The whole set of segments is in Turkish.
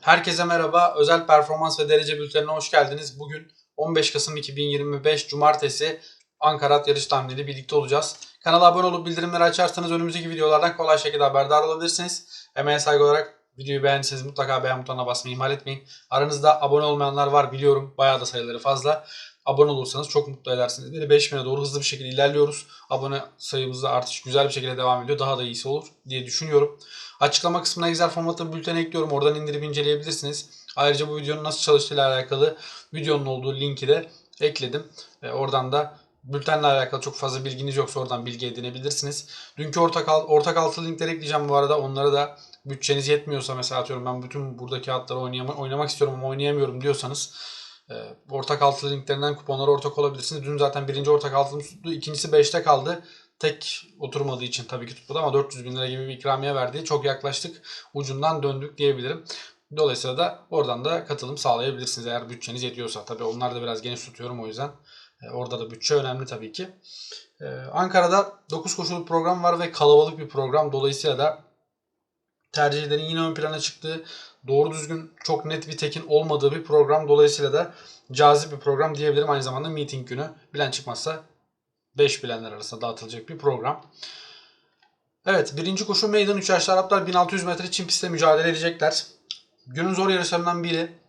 Herkese merhaba. Özel performans ve derece bültenine hoş geldiniz. Bugün 15 Kasım 2025 Cumartesi Ankara At yarış tahminiyle birlikte olacağız. Kanala abone olup bildirimleri açarsanız önümüzdeki videolardan kolay şekilde haberdar olabilirsiniz. Emeğe saygı olarak videoyu beğendiyseniz mutlaka beğen butonuna basmayı ihmal etmeyin. Aranızda abone olmayanlar var biliyorum. Bayağı da sayıları fazla. Abone olursanız çok mutlu edersiniz. Beni 5000'e doğru hızlı bir şekilde ilerliyoruz. Abone sayımızda artış güzel bir şekilde devam ediyor. Daha da iyisi olur diye düşünüyorum. Açıklama kısmına Excel formatlı bülten ekliyorum. Oradan indirip inceleyebilirsiniz. Ayrıca bu videonun nasıl çalıştığıyla alakalı videonun olduğu linki de ekledim. E, oradan da bültenle alakalı çok fazla bilginiz yoksa oradan bilgi edinebilirsiniz. Dünkü ortak, ortak altı linkleri ekleyeceğim bu arada. Onları da bütçeniz yetmiyorsa mesela atıyorum ben bütün buradaki kağıtları oynayama- oynamak istiyorum ama oynayamıyorum diyorsanız ortak altılı linklerinden kuponlara ortak olabilirsiniz. Dün zaten birinci ortak altılımız tuttu. İkincisi 5'te kaldı. Tek oturmadığı için tabii ki tutmadı ama 400 bin lira gibi bir ikramiye verdi. Çok yaklaştık. Ucundan döndük diyebilirim. Dolayısıyla da oradan da katılım sağlayabilirsiniz eğer bütçeniz yetiyorsa. Tabii onlar da biraz geniş tutuyorum o yüzden. e, Orada da bütçe önemli tabii ki. Ee, Ankara'da 9 koşuluk program var ve kalabalık bir program. Dolayısıyla da tercihlerin yine ön plana çıktığı, doğru düzgün çok net bir tekin olmadığı bir program. Dolayısıyla da cazip bir program diyebilirim. Aynı zamanda meeting günü bilen çıkmazsa 5 bilenler arasında dağıtılacak bir program. Evet birinci koşu meydan 3 yaşlı Araplar 1600 metre çim pistte mücadele edecekler. Günün zor yarışlarından biri.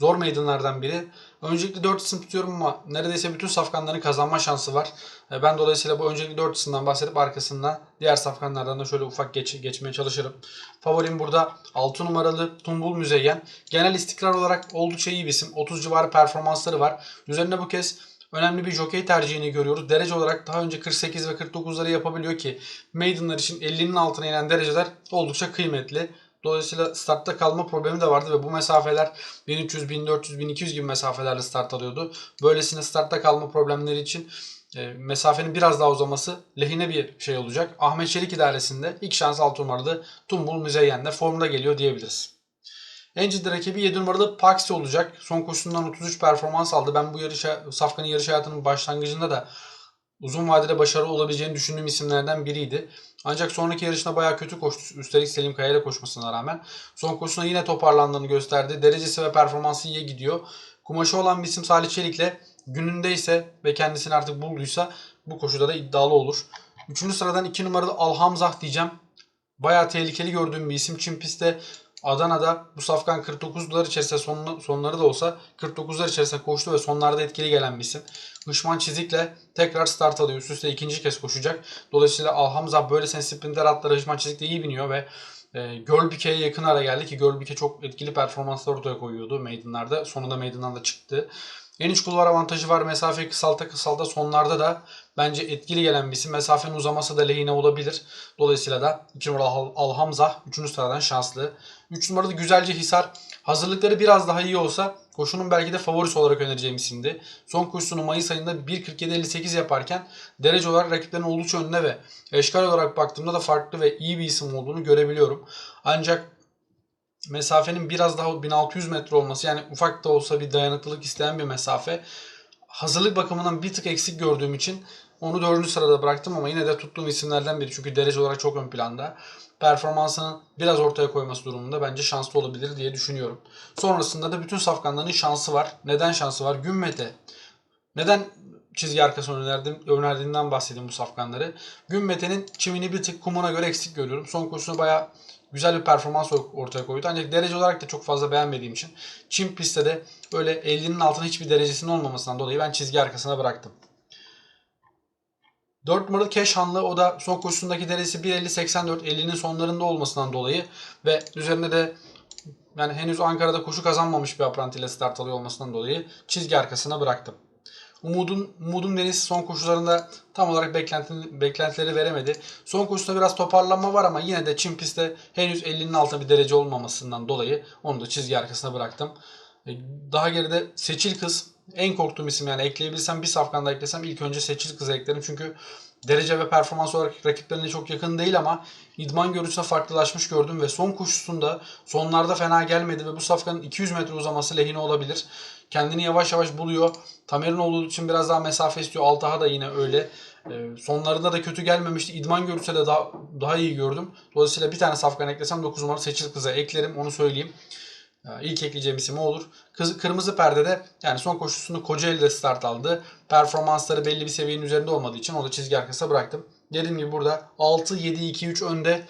Zor meydanlardan biri. Öncelikle 4 isim tutuyorum ama neredeyse bütün safkanların kazanma şansı var. E, Ben dolayısıyla bu öncelikli 4 isimden bahsedip arkasından diğer safkanlardan da şöyle ufak geç, geçmeye çalışırım. Favorim burada 6 numaralı Tumbul Müzeyyen. Genel istikrar olarak oldukça iyi bir isim. 30 civarı performansları var. Üzerine bu kez önemli bir jockey tercihini görüyoruz. Derece olarak daha önce 48 ve 49'ları yapabiliyor ki Maiden'lar için 50'nin altına inen dereceler oldukça kıymetli. Dolayısıyla startta kalma problemi de vardı ve bu mesafeler 1300, 1400, 1200 gibi mesafelerle start alıyordu. Böylesine startta kalma problemleri için e, mesafenin biraz daha uzaması lehine bir şey olacak. Ahmet Çelik idaresinde ilk şans 6 numaralı Tumbul Müzeyyen'de formda geliyor diyebiliriz. En ciddi rakibi 7 numaralı Paxi olacak. Son koşusundan 33 performans aldı. Ben bu yarış Safkan'ın yarış hayatının başlangıcında da uzun vadede başarılı olabileceğini düşündüğüm isimlerden biriydi. Ancak sonraki yarışında bayağı kötü koştu. Üstelik Selim Kaya ile koşmasına rağmen. Son koşusunda yine toparlandığını gösterdi. Derecesi ve performansı iyiye gidiyor. Kumaşı olan bir isim Salih Çelik'le gününde ise ve kendisini artık bulduysa bu koşuda da iddialı olur. Üçüncü sıradan 2 numaralı Alhamzah diyeceğim. Bayağı tehlikeli gördüğüm bir isim. Çin pistte Adana'da bu safkan 49'lar içerisinde sonlu, sonları da olsa 49'lar içerisinde koştu ve sonlarda etkili gelen bir isim. Hışman Çizik'le tekrar start alıyor. Üst üste ikinci kez koşacak. Dolayısıyla Alhamza böyle sen sprinter atları Hışman Çizik de iyi biniyor ve e, Gölbike'ye yakın ara geldi ki Gölbike çok etkili performanslar ortaya koyuyordu meydanlarda. Sonunda meydandan da çıktı. En iç kulvar avantajı var. Mesafeyi kısalta kısalta sonlarda da bence etkili gelen bir isim. Mesafenin uzaması da lehine olabilir. Dolayısıyla da 2 numaralı Al- Alhamza 3. sıradan şanslı. 3 numaralı Güzelce Hisar. Hazırlıkları biraz daha iyi olsa koşunun belki de favorisi olarak önereceğim isimdi. Son koşusunu Mayıs ayında 1.47.58 yaparken derece olarak rakiplerin oldukça önüne ve eşkal olarak baktığımda da farklı ve iyi bir isim olduğunu görebiliyorum. Ancak mesafenin biraz daha 1600 metre olması yani ufak da olsa bir dayanıklılık isteyen bir mesafe. Hazırlık bakımından bir tık eksik gördüğüm için onu dördüncü sırada bıraktım ama yine de tuttuğum isimlerden biri. Çünkü derece olarak çok ön planda. Performansını biraz ortaya koyması durumunda bence şanslı olabilir diye düşünüyorum. Sonrasında da bütün safkanların şansı var. Neden şansı var? Gümmete. Neden çizgi arkasını önerdim, önerdiğinden bahsedeyim bu safkanları. Gümmete'nin çimini bir tık kumuna göre eksik görüyorum. Son koşusunda bayağı güzel bir performans ortaya koydu. Ancak derece olarak da çok fazla beğenmediğim için çim pistte de öyle 50'nin altında hiçbir derecesinin olmamasından dolayı ben çizgi arkasına bıraktım. 4 numaralı Keşhanlı o da son koşusundaki derecesi 1.50-84 50'nin sonlarında olmasından dolayı ve üzerinde de yani henüz Ankara'da koşu kazanmamış bir aprantiyle start alıyor olmasından dolayı çizgi arkasına bıraktım. Umudun, Umudun Deniz son koşularında tam olarak beklenti, beklentileri veremedi. Son koşusunda biraz toparlanma var ama yine de Çin pistte henüz 50'nin altında bir derece olmamasından dolayı onu da çizgi arkasına bıraktım. E, Daha geride Seçil Kız en korktuğum isim yani ekleyebilsem bir safkanda eklesem ilk önce Seçil Kız'ı eklerim. Çünkü derece ve performans olarak rakiplerine çok yakın değil ama idman görüntüsünde farklılaşmış gördüm ve son koşusunda sonlarda fena gelmedi ve bu safkanın 200 metre uzaması lehine olabilir. Kendini yavaş yavaş buluyor. Tamer'in olduğu için biraz daha mesafe istiyor. Altaha da yine öyle. Ee, sonlarında da kötü gelmemişti. İdman görüntüsü de daha, daha iyi gördüm. Dolayısıyla bir tane safkan eklesem 9 numara Seçil Kız'a eklerim onu söyleyeyim. İlk ekleyeceğim isim olur. Kırmızı perdede yani son koşusunu Kocaeli'de start aldı. Performansları belli bir seviyenin üzerinde olmadığı için onu çizgi arkasına bıraktım. Dediğim gibi burada 6, 7, 2, 3 önde.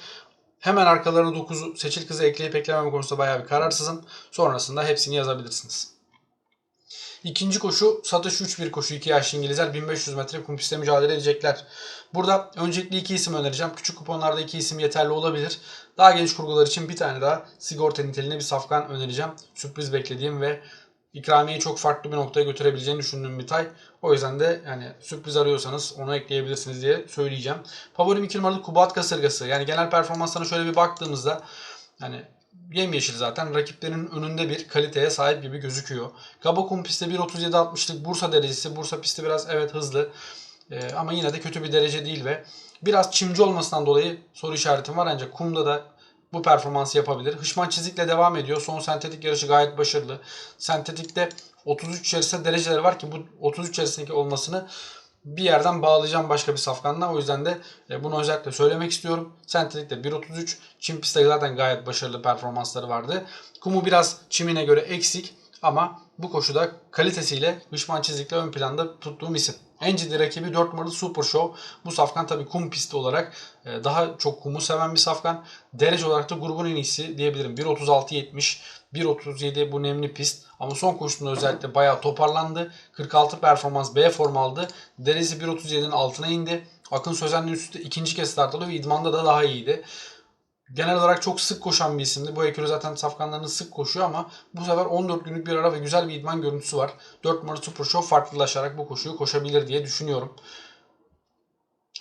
Hemen arkalarına 9'u seçil kızı ekleyip eklememe konusunda bayağı bir kararsızım. Sonrasında hepsini yazabilirsiniz. İkinci koşu satış 3-1 koşu 2 yaşlı İngilizler 1500 metre kum mücadele edecekler. Burada öncelikli iki isim önereceğim. Küçük kuponlarda iki isim yeterli olabilir. Daha geniş kurgular için bir tane daha sigorta niteliğinde bir safkan önereceğim. Sürpriz beklediğim ve ikramiyeyi çok farklı bir noktaya götürebileceğini düşündüğüm bir tay. O yüzden de yani sürpriz arıyorsanız onu ekleyebilirsiniz diye söyleyeceğim. Favorim 2 numaralı Kubat Kasırgası. Yani genel performanslarına şöyle bir baktığımızda yani yemyeşil zaten rakiplerinin önünde bir kaliteye sahip gibi gözüküyor. Kabakum pistte 1.37.60'lık Bursa derecesi. Bursa pisti biraz evet hızlı Ee, ama yine de kötü bir derece değil ve biraz çimci olmasından dolayı soru işaretim var ancak kumda da bu performansı yapabilir. Hışman çizikle devam ediyor. Son sentetik yarışı gayet başarılı. Sentetikte 33 içerisinde dereceleri var ki bu 33 içerisindeki olmasını bir yerden bağlayacağım başka bir safkanla. O yüzden de e, bunu özellikle söylemek istiyorum. Sentetikte 1.33. Çim pistte zaten gayet başarılı performansları vardı. Kumu biraz çimine göre eksik ama bu koşuda kalitesiyle Hışman çizikle ön planda tuttuğum isim. En ciddi rakibi 4 numaralı Super Show. Bu safkan tabii kum pisti olarak e, daha çok kumu seven bir safkan. Derece olarak da grubun en iyisi diyebilirim. 1.36.70, 1.37 bu nemli pist. Ama son koşusunda özellikle bayağı toparlandı. 46 performans B form aldı. Derecesi 1.37'nin altına indi. Akın Sözen'in üstü ikinci kez start alıyor ve idmanda da daha iyiydi. Genel olarak çok sık koşan bir isimdi. Bu ekürü zaten safkanlarını sık koşuyor ama bu sefer 14 günlük bir ara ve güzel bir idman görüntüsü var. 4 numaralı Super Show farklılaşarak bu koşuyu koşabilir diye düşünüyorum.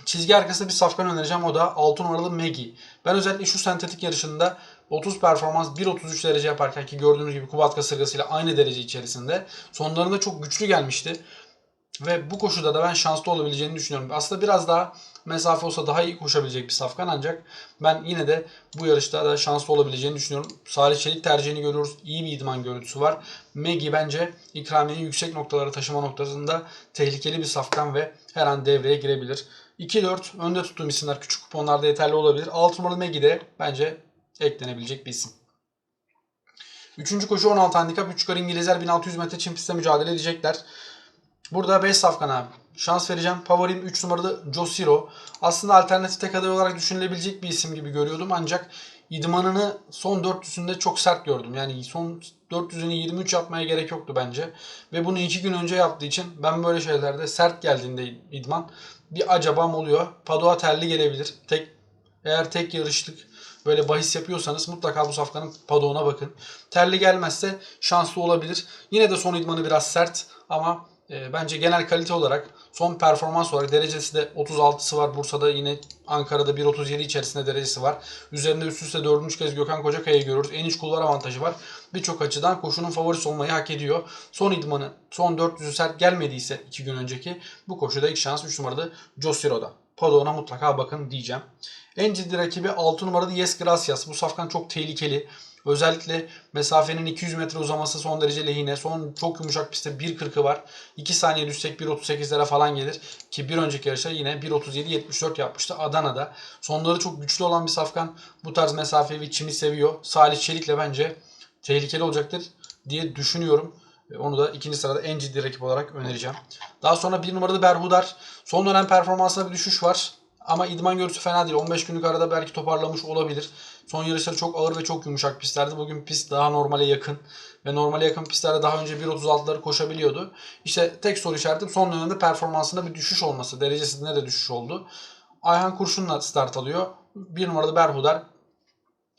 Çizgi arkasında bir safkan önereceğim. O da 6 numaralı Maggie. Ben özellikle şu sentetik yarışında 30 performans 1.33 derece yaparken ki gördüğünüz gibi Kubat kasırgasıyla aynı derece içerisinde. Sonlarında çok güçlü gelmişti. Ve bu koşuda da ben şanslı olabileceğini düşünüyorum. Aslında biraz daha mesafe olsa daha iyi koşabilecek bir safkan ancak ben yine de bu yarışta da şanslı olabileceğini düşünüyorum. Salih Çelik tercihini görüyoruz. İyi bir idman görüntüsü var. Megi bence ikramiyeyi yüksek noktalara taşıma noktasında tehlikeli bir safkan ve her an devreye girebilir. 2-4 önde tuttuğum isimler küçük kuponlarda yeterli olabilir. 6 numaralı Megi de bence eklenebilecek bir isim. Üçüncü koşu 16 handikap. 3 yukarı İngilizler 1600 metre çim pistte mücadele edecekler. Burada 5 safkana şans vereceğim. Favorim 3 numaralı Josiro. Aslında alternatif tek aday olarak düşünülebilecek bir isim gibi görüyordum. Ancak idmanını son 400'ünde çok sert gördüm. Yani son 400'ünü 23 yapmaya gerek yoktu bence. Ve bunu 2 gün önce yaptığı için ben böyle şeylerde sert geldiğinde idman bir acabam oluyor. Padua terli gelebilir. Tek eğer tek yarışlık böyle bahis yapıyorsanız mutlaka bu safkanın padoğuna bakın. Terli gelmezse şanslı olabilir. Yine de son idmanı biraz sert ama e, bence genel kalite olarak son performans olarak derecesi de 36'sı var. Bursa'da yine Ankara'da 1.37 içerisinde derecesi var. Üzerinde üst üste 4. kez Gökhan Kocakaya'yı görüyoruz. En iç kulvar avantajı var. Birçok açıdan koşunun favorisi olmayı hak ediyor. Son idmanı son 400'ü sert gelmediyse 2 gün önceki bu koşuda ilk şans 3 numaralı Josiro'da. Padoğuna mutlaka bakın diyeceğim. En ciddi rakibi 6 numaralı Yes Gracias. Bu safkan çok tehlikeli. Özellikle mesafenin 200 metre uzaması son derece lehine. Son çok yumuşak pistte 1.40'ı var. 2 saniye düşsek 1.38'lere falan gelir. Ki bir önceki yarışta yine 1.37-74 yapmıştı Adana'da. Sonları çok güçlü olan bir safkan. Bu tarz mesafeyi ve çimi seviyor. Salih Çelik'le bence tehlikeli olacaktır diye düşünüyorum. Onu da ikinci sırada en ciddi rakip olarak önereceğim. Daha sonra bir numaralı Berhudar. Son dönem performansında bir düşüş var. Ama idman görüntüsü fena değil. 15 günlük arada belki toparlamış olabilir. Son yarışları çok ağır ve çok yumuşak pistlerdi. Bugün pist daha normale yakın. Ve normale yakın pistlerde daha önce 1.36'ları koşabiliyordu. İşte tek soru işaretim son dönemde performansında bir düşüş olması. Derecesinde de düşüş oldu. Ayhan Kurşun'la start alıyor. Bir numaralı Berhudar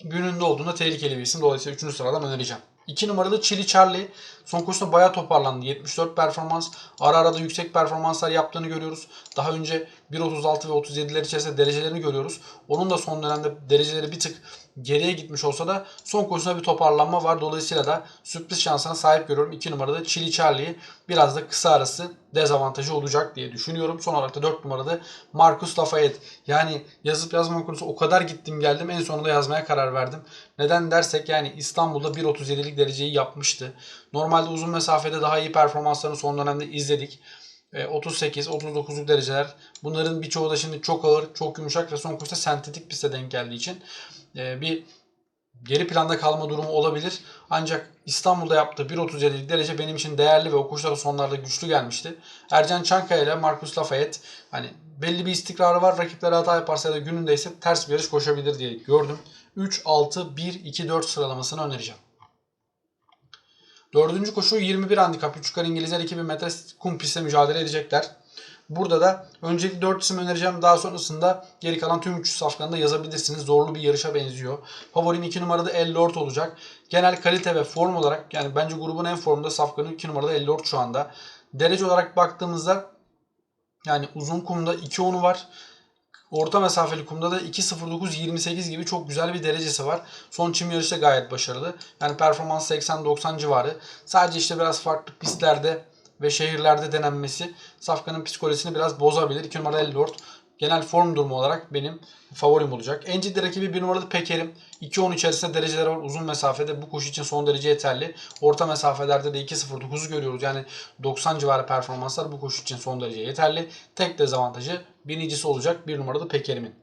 gününde olduğunda tehlikeli bir isim. Dolayısıyla 3. sıradan önereceğim. 2 numaralı Chili Charlie son koşusunda bayağı toparlandı. 74 performans. Ara ara da yüksek performanslar yaptığını görüyoruz. Daha önce 1.36 ve 37'ler içerisinde derecelerini görüyoruz. Onun da son dönemde dereceleri bir tık geriye gitmiş olsa da son koşusunda bir toparlanma var. Dolayısıyla da sürpriz şansına sahip görüyorum. 2 numarada Chili Charlie'yi biraz da kısa arası dezavantajı olacak diye düşünüyorum. Son olarak da 4 numarada Marcus Lafayette. Yani yazıp yazmama konusu o kadar gittim geldim en sonunda yazmaya karar verdim. Neden dersek yani İstanbul'da 1.37'lik dereceyi yapmıştı. Normalde uzun mesafede daha iyi performanslarını son dönemde izledik. 38, 39'luk dereceler. Bunların birçoğu da şimdi çok ağır, çok yumuşak ve son koşuda sentetik piste denk geldiği için bir geri planda kalma durumu olabilir. Ancak İstanbul'da yaptığı 1.37'lik derece benim için değerli ve o sonlarda güçlü gelmişti. Ercan Çankaya ile Marcus Lafayette hani belli bir istikrarı var. Rakiplere hata yaparsa ya da gününde ise ters bir yarış koşabilir diye gördüm. 3, 6, 1, 2, 4 sıralamasını önereceğim. Dördüncü koşu 21 handikap. 3 yukarı İngilizler 2000 metre kum pistte mücadele edecekler. Burada da öncelikle 4 isim önereceğim. Daha sonrasında geri kalan tüm 300 safkanında yazabilirsiniz. Zorlu bir yarışa benziyor. Favorim 2 numarada El Lord olacak. Genel kalite ve form olarak yani bence grubun en formda safkanı 2 numarada El Lord şu anda. Derece olarak baktığımızda yani uzun kumda 2.10'u var. Orta mesafeli kumda da 2.09-28 gibi çok güzel bir derecesi var. Son çim yarışı da gayet başarılı. Yani performans 80-90 civarı. Sadece işte biraz farklı pistlerde ve şehirlerde denenmesi Safkan'ın psikolojisini biraz bozabilir. 2 numara Lord genel form durumu olarak benim favorim olacak. En ciddi rakibi 1 numaralı Peker'im. 2-10 içerisinde dereceler var. Uzun mesafede bu koşu için son derece yeterli. Orta mesafelerde de 2.09'u görüyoruz. Yani 90 civarı performanslar bu koşu için son derece yeterli. Tek dezavantajı birincisi olacak 1 numaralı Peker'imin.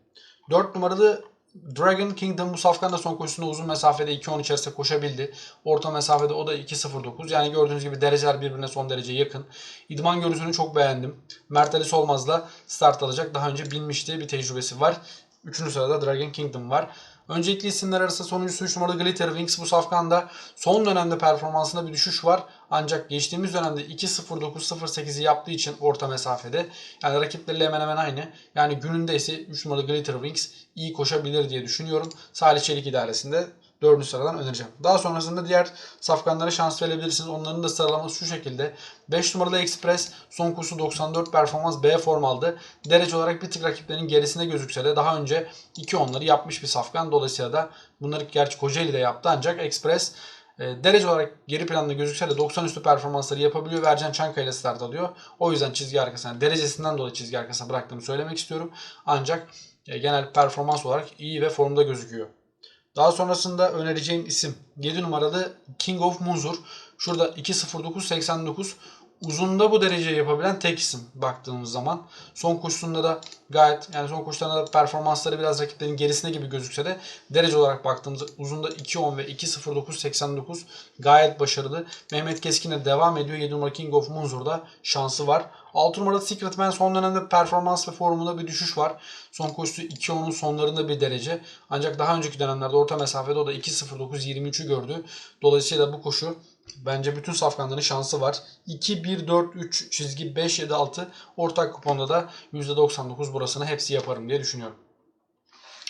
4 numaralı Dragon Kingdom bu safkan da son koşusunda uzun mesafede 2.10 içerisinde koşabildi. Orta mesafede o da 2.09. Yani gördüğünüz gibi dereceler birbirine son derece yakın. İdman görüntüsünü çok beğendim. Mert Ali Solmaz'la start alacak. Daha önce bilmişti bir tecrübesi var. Üçüncü sırada Dragon Kingdom var. Öncelikli isimler arasında sonuncusu 3 numaralı Glitter Wings bu safkanda son dönemde performansında bir düşüş var. Ancak geçtiğimiz dönemde 2.09.08'i yaptığı için orta mesafede yani rakipleriyle hemen hemen aynı. Yani gününde ise 3 numaralı Glitter Wings iyi koşabilir diye düşünüyorum. Salih Çelik idaresinde 4. sıradan önereceğim. Daha sonrasında diğer safkanlara şans verebilirsiniz. Onların da sıralaması şu şekilde. 5 numaralı Express son kursu 94 performans B form aldı. Derece olarak bir tık rakiplerinin gerisinde gözükse de daha önce 2 onları yapmış bir safkan. Dolayısıyla da bunları gerçi Kocaeli de yaptı ancak Express e, derece olarak geri planda gözükse de 90 üstü performansları yapabiliyor ve Ercan Çankaya ile start alıyor. O yüzden çizgi arkasına derecesinden dolayı çizgi arkasına bıraktığımı söylemek istiyorum. Ancak e, genel performans olarak iyi ve formda gözüküyor. Daha sonrasında önereceğim isim 7 numaralı King of Munzur. Şurada 2.09.89 uzunda bu dereceyi yapabilen tek isim baktığımız zaman. Son koşusunda da gayet yani son koşularında da performansları biraz rakiplerin gerisinde gibi gözükse de derece olarak baktığımızda uzunda 2.10 ve 2.09.89 gayet başarılı. Mehmet Keskin'e devam ediyor. 7 numara King of Munzur'da şansı var. 6 numaralı Secret Man son dönemde performans ve formunda bir düşüş var. Son koşusu 2.10'un sonlarında bir derece. Ancak daha önceki dönemlerde orta mesafede o da 2.09.23'ü gördü. Dolayısıyla bu koşu Bence bütün safkanların şansı var. 2, 1, 4, 3 çizgi 5, 7, 6 ortak kuponda da %99 burasını hepsi yaparım diye düşünüyorum.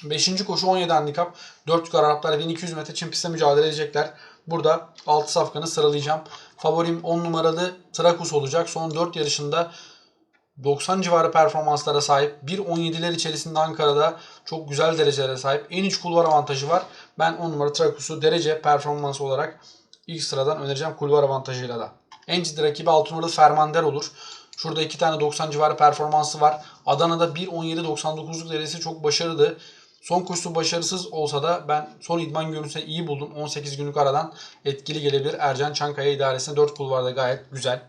5. koşu 17 handikap. 4 yukarı Araplar 1200 metre çim pistte mücadele edecekler. Burada 6 safkanı sıralayacağım. Favorim 10 numaralı Trakus olacak. Son 4 yarışında 90 civarı performanslara sahip. 1.17'ler içerisinde Ankara'da çok güzel derecelere sahip. En iç kulvar avantajı var. Ben 10 numara Trakus'u derece performans olarak ilk sıradan önereceğim kulvar avantajıyla da. En ciddi rakibi 6 numaralı Fermander olur. Şurada iki tane 90 civarı performansı var. Adana'da 1.17.99'luk derecesi çok başarılı. Son koşusu başarısız olsa da ben son idman görüntüsü iyi buldum. 18 günlük aradan etkili gelebilir. Ercan Çankaya idaresinde 4 kulvarda gayet güzel.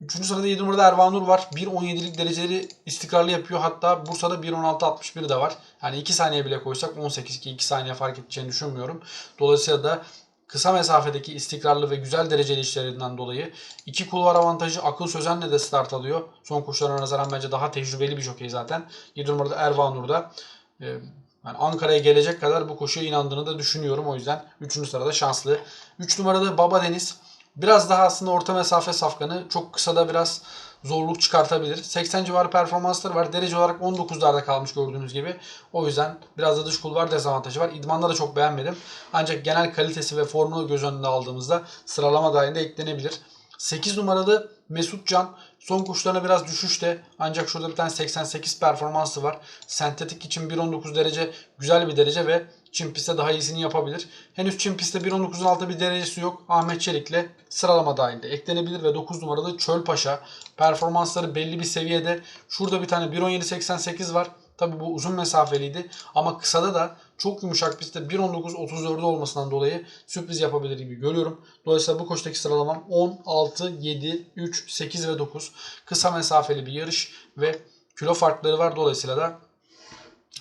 Üçüncü sırada 7 numarada Ervanur var. 1.17'lik dereceleri istikrarlı yapıyor. Hatta Bursa'da 1.16.61 de var. Yani 2 saniye bile koysak 18 ki 2 saniye fark edeceğini düşünmüyorum. Dolayısıyla da kısa mesafedeki istikrarlı ve güzel dereceli işlerinden dolayı iki kulvar avantajı Akın Sözen'le de start alıyor. Son koşularına nazaran bence daha tecrübeli bir jokey zaten. 7 numarada Ervanur'da e, yani Ankara'ya gelecek kadar bu koşuya inandığını da düşünüyorum. O yüzden 3. sırada şanslı. 3 numarada Baba Deniz. Biraz daha aslında orta mesafe safkanı. Çok kısada biraz zorluk çıkartabilir. 80 civarı performansları var. Derece olarak 19'larda kalmış gördüğünüz gibi. O yüzden biraz da dış kulvar dezavantajı var. İdmanda da çok beğenmedim. Ancak genel kalitesi ve formunu göz önünde aldığımızda sıralama dahilinde eklenebilir. 8 numaralı Mesut Can son koşularına biraz düşüşte ancak şurada bir tane 88 performansı var. Sentetik için 1.19 derece güzel bir derece ve Çin pistte daha iyisini yapabilir. Henüz Çin pistte 1.19'un altı bir derecesi yok. Ahmet Çelik'le sıralama dahilinde eklenebilir ve 9 numaralı Çölpaşa performansları belli bir seviyede. Şurada bir tane 1.17.88 var. Tabi bu uzun mesafeliydi ama kısada da çok yumuşak pistte 1.19.34'de olmasından dolayı sürpriz yapabilir gibi görüyorum. Dolayısıyla bu koştaki sıralamam 10, 6, 7, 3, 8 ve 9. Kısa mesafeli bir yarış ve kilo farkları var. Dolayısıyla da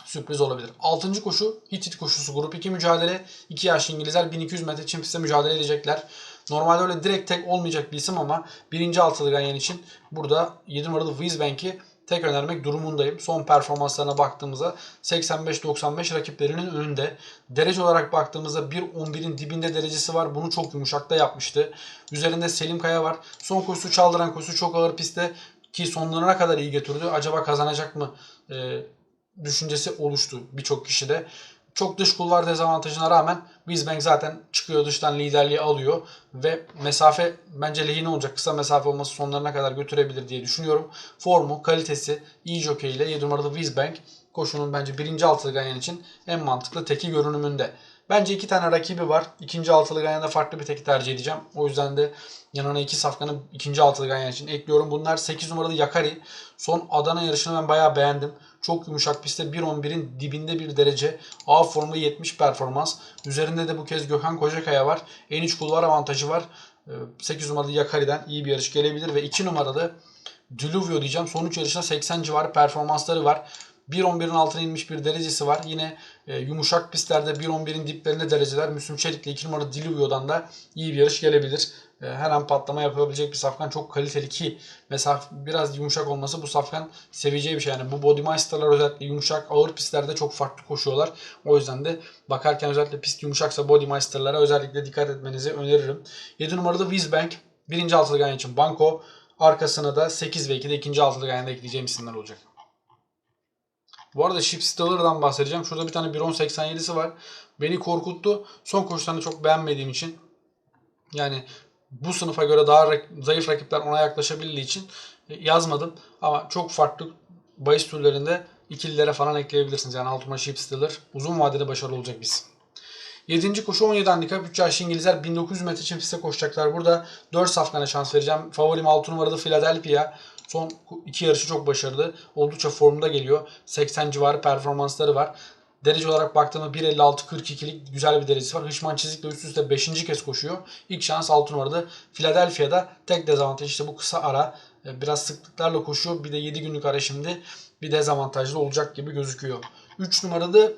sürpriz olabilir. 6. koşu Hitit koşusu grup 2 mücadele. 2 yaşlı İngilizler 1200 metre çim pistte mücadele edecekler. Normalde öyle direkt tek olmayacak bir isim ama birinci altılı ganyan için burada 7 numaralı Wizbank'i tek önermek durumundayım. Son performanslarına baktığımızda 85-95 rakiplerinin önünde. Derece olarak baktığımızda 1.11'in dibinde derecesi var. Bunu çok yumuşakta yapmıştı. Üzerinde Selim Kaya var. Son koşusu çaldıran koşusu çok ağır pistte ki sonlarına kadar iyi götürdü. Acaba kazanacak mı e, düşüncesi oluştu birçok kişide. Çok dış kulvar dezavantajına rağmen Wizbank zaten çıkıyor dıştan liderliği alıyor ve mesafe bence lehine olacak. Kısa mesafe olması sonlarına kadar götürebilir diye düşünüyorum. Formu, kalitesi, iyi jockey ile 7 numaralı Wizbank koşunun bence birinci altılı ganyan için en mantıklı teki görünümünde. Bence iki tane rakibi var. İkinci altılı ganyanda farklı bir teki tercih edeceğim. O yüzden de yanına iki safkanı ikinci altılı ganyan için ekliyorum. Bunlar 8 numaralı Yakari. Son Adana yarışını ben bayağı beğendim. Çok yumuşak pistte 1.11'in dibinde bir derece. A formda 70 performans. Üzerinde de bu kez Gökhan Kocakaya var. En iç kulvar avantajı var. 8 numaralı Yakari'den iyi bir yarış gelebilir ve 2 numaralı Diluvio diyeceğim. Son 3 yarışta 80 civarı performansları var. 1.11'in altına inmiş bir derecesi var. Yine e, yumuşak pistlerde 1.11'in diplerinde dereceler. Müslüm Çelik'le 2 numaralı Diluvio'dan da iyi bir yarış gelebilir. E, her an patlama yapabilecek bir safkan. Çok kaliteli ki mesela biraz yumuşak olması bu safkan seveceği bir şey. Yani bu Bodymaster'lar özellikle yumuşak ağır pistlerde çok farklı koşuyorlar. O yüzden de bakarken özellikle pist yumuşaksa Bodymaster'lara özellikle dikkat etmenizi öneririm. 7 numaralı Wizbank. Birinci altılı ganyan için Banko. Arkasına da 8 ve 2'de ikinci altılı ganyanda ekleyeceğim isimler olacak. Bu arada Ship Staller'dan bahsedeceğim. Şurada bir tane 1.10.87'si var. Beni korkuttu. Son koşularını çok beğenmediğim için yani bu sınıfa göre daha zayıf rakipler ona yaklaşabildiği için e, yazmadım. Ama çok farklı bahis türlerinde ikililere falan ekleyebilirsiniz. Yani altıma Ship Stealer uzun vadede başarılı olacak biz. 7. koşu 17 handikap 3 yaşlı İngilizler 1900 metre için piste koşacaklar. Burada 4 safkana şans vereceğim. Favorim 6 numaralı Philadelphia. Son iki yarışı çok başarılı. Oldukça formda geliyor. 80 civarı performansları var. Derece olarak baktığımda 1.56-42'lik güzel bir derecesi var. Hışman çizikle üst üste 5. kez koşuyor. İlk şans 6 numarada. Philadelphia'da tek dezavantaj işte bu kısa ara. E, Biraz sıklıklarla koşuyor. Bir de 7 günlük ara şimdi bir dezavantajlı olacak gibi gözüküyor. 3 numarada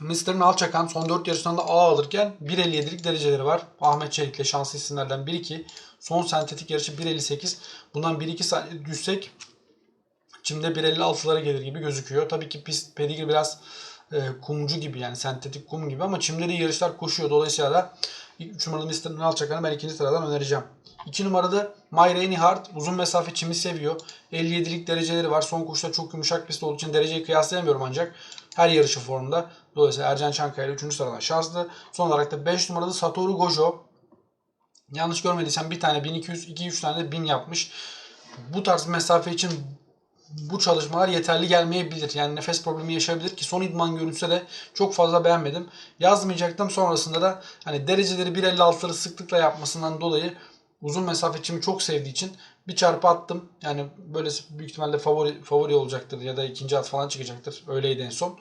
Mr. Nalçakan son 4 yarıştan da A alırken 1.57'lik dereceleri var. Ahmet Çelik'le şanslı isimlerden 1-2. Son sentetik yarışı 1.58. Bundan 1-2 saniye düşsek Çimde 1.56'lara gelir gibi gözüküyor. Tabii ki pist pedigr biraz e, kumcu gibi yani sentetik kum gibi ama çimde de yarışlar koşuyor. Dolayısıyla da 3 numaralı Mr. Nalçakan'ı ben ikinci sıradan önereceğim. 2 numarada My Rainy Heart uzun mesafe çimi seviyor. 57'lik dereceleri var. Son koşuda çok yumuşak pist olduğu için dereceyi kıyaslayamıyorum ancak her yarışı formda. Dolayısıyla Ercan Çankaya ile 3. sıradan şanslı. Son olarak da 5 numaralı Satoru Gojo. Yanlış görmediysem bir tane 1200, 2-3 tane de 1000 yapmış. Bu tarz mesafe için bu çalışmalar yeterli gelmeyebilir. Yani nefes problemi yaşayabilir ki son idman görüntüsü de çok fazla beğenmedim. Yazmayacaktım sonrasında da hani dereceleri 1.56'ları sıklıkla yapmasından dolayı uzun mesafe çimi çok sevdiği için bir çarpı attım. Yani böylesi büyük ihtimalle favori favori olacaktır ya da ikinci at falan çıkacaktır. Öyleydi en son.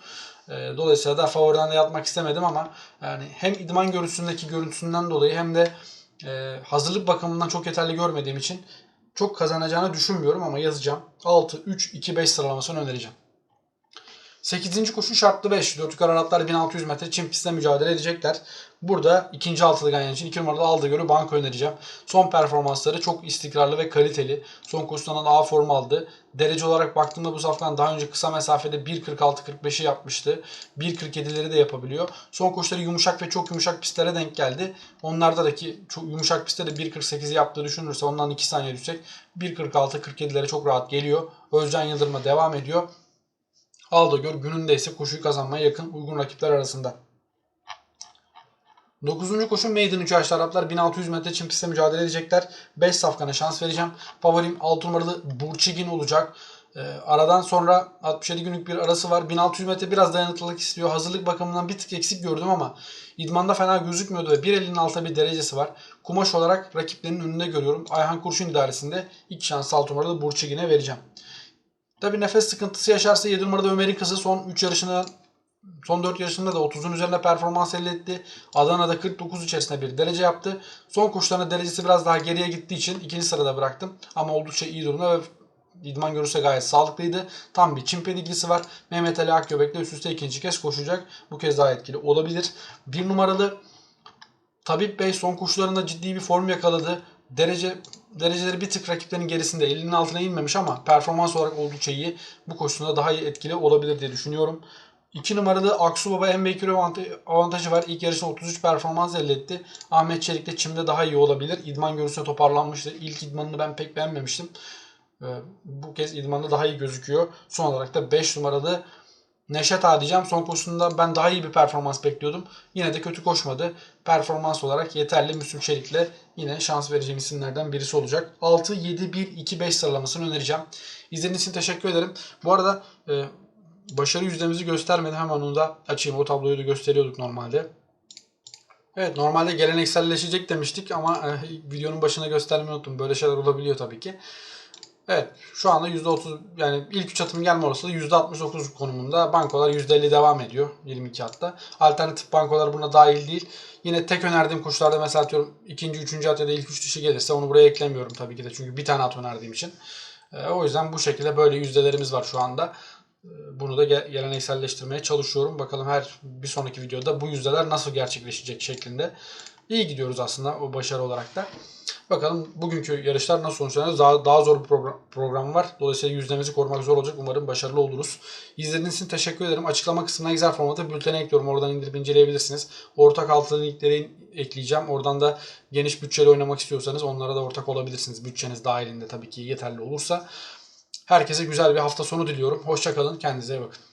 Ee, Dolayısıyla da favoriden de yatmak istemedim ama yani hem idman görüntüsündeki görüntüsünden dolayı hem de e, hazırlık bakımından çok yeterli görmediğim için çok kazanacağını düşünmüyorum ama yazacağım. 6, 3, 2, 5 sıralamasını önereceğim. 8. koşu şartlı 5. 4 yukarı Araplar 1600 metre çim pistte mücadele edecekler. Burada ikinci altılı ganyan için 2 numaralı aldığı göre banko önereceğim. Son performansları çok istikrarlı ve kaliteli. Son koşusundan A form aldı. Derece olarak baktığımda bu saftan daha önce kısa mesafede 1.46-45'i yapmıştı. 1.47'leri de yapabiliyor. Son koşuları yumuşak ve çok yumuşak pistlere denk geldi. Onlarda da ki çok yumuşak pistte de 1.48'i yaptığı düşünürse ondan 2 saniye düşsek 1.46-47'lere çok rahat geliyor. Özcan Yıldırım'a devam ediyor. Aldagör gününde ise koşuyu kazanmaya yakın uygun rakipler arasında. 9. koşu Maiden 3 yaşlı Araplar 1600 metre çim pistte mücadele edecekler. 5 safkana şans vereceğim. Favorim 6 numaralı Burçigin olacak. Ee, aradan sonra 67 günlük bir arası var. 1600 metre biraz dayanıklılık istiyor. Hazırlık bakımından bir tık eksik gördüm ama idmanda fena gözükmüyordu ve 1.50'nin altında bir derecesi var. Kumaş olarak rakiplerinin önünde görüyorum. Ayhan Kurşun idaresinde ilk şansı 6 numaralı Burçigin'e vereceğim. Tabi nefes sıkıntısı yaşarsa 7 numarada Ömer'in kızı son 3 yarışında son 4 yarışında da 30'un üzerinde performans elde etti. Adana'da 49 içerisinde bir derece yaptı. Son koşularında derecesi biraz daha geriye gittiği için ikinci sırada bıraktım. Ama oldukça iyi durumda ve İdman görürse gayet sağlıklıydı. Tam bir Çin pedigrisi var. Mehmet Ali Akgöbek de üst üste ikinci kez koşacak. Bu kez daha etkili olabilir. Bir numaralı Tabip Bey son koşularında ciddi bir form yakaladı. Derece dereceleri bir tık rakiplerinin gerisinde. Elinin altına inmemiş ama performans olarak oldukça iyi. Bu koşusunda daha iyi etkili olabilir diye düşünüyorum. 2 numaralı Aksu Baba en avanta- avantajı var. İlk yarışta 33 performans elde etti. Ahmet Çelik de Çim'de daha iyi olabilir. İdman görüntüsü toparlanmıştı. İlk idmanını ben pek beğenmemiştim. Ee, Bu kez idmanda daha iyi gözüküyor. Son olarak da 5 numaralı Neşet Ağa. Son koşusunda ben daha iyi bir performans bekliyordum. Yine de kötü koşmadı. Performans olarak yeterli Müslüm Çelik'le yine şans vereceğim isimlerden birisi olacak. 6, 7, 1, 2, 5 sıralamasını önereceğim. İzlediğiniz için teşekkür ederim. Bu arada e, başarı yüzdemizi göstermedi. Hemen onu da açayım. O tabloyu da gösteriyorduk normalde. Evet normalde gelenekselleşecek demiştik ama e, videonun başına göstermeyi unuttum. Böyle şeyler olabiliyor tabii ki. Evet şu anda %30 yani ilk 3 atım gelme olasılığı %69 konumunda. Bankolar %50 devam ediyor 22 hatta. Alternatif bankolar buna dahil değil. Yine tek önerdiğim koşularda mesela atıyorum ikinci, üçüncü at ya da ilk üç dışı gelirse onu buraya eklemiyorum tabii ki de. Çünkü bir tane at önerdiğim için. Ee, o yüzden bu şekilde böyle yüzdelerimiz var şu anda. Ee, Bunu da ge- gelenekselleştirmeye çalışıyorum. Bakalım her bir sonraki videoda bu yüzdeler nasıl gerçekleşecek şeklinde. İyi gidiyoruz aslında o başarı olarak da. Bakalım bugünkü yarışlar nasıl sonuçlanır? Daha, daha zor bir program, program var. Dolayısıyla yüzdemizi korumak zor olacak. Umarım başarılı oluruz. İzlediğiniz için teşekkür ederim. Açıklama kısmına Excel formatı bültene ekliyorum. Oradan indirip inceleyebilirsiniz. Ortak altılı linkleri ekleyeceğim. Oradan da geniş bütçeli oynamak istiyorsanız onlara da ortak olabilirsiniz. Bütçeniz dahilinde tabii ki yeterli olursa. Herkese güzel bir hafta sonu diliyorum. Hoşçakalın. Kendinize iyi bakın.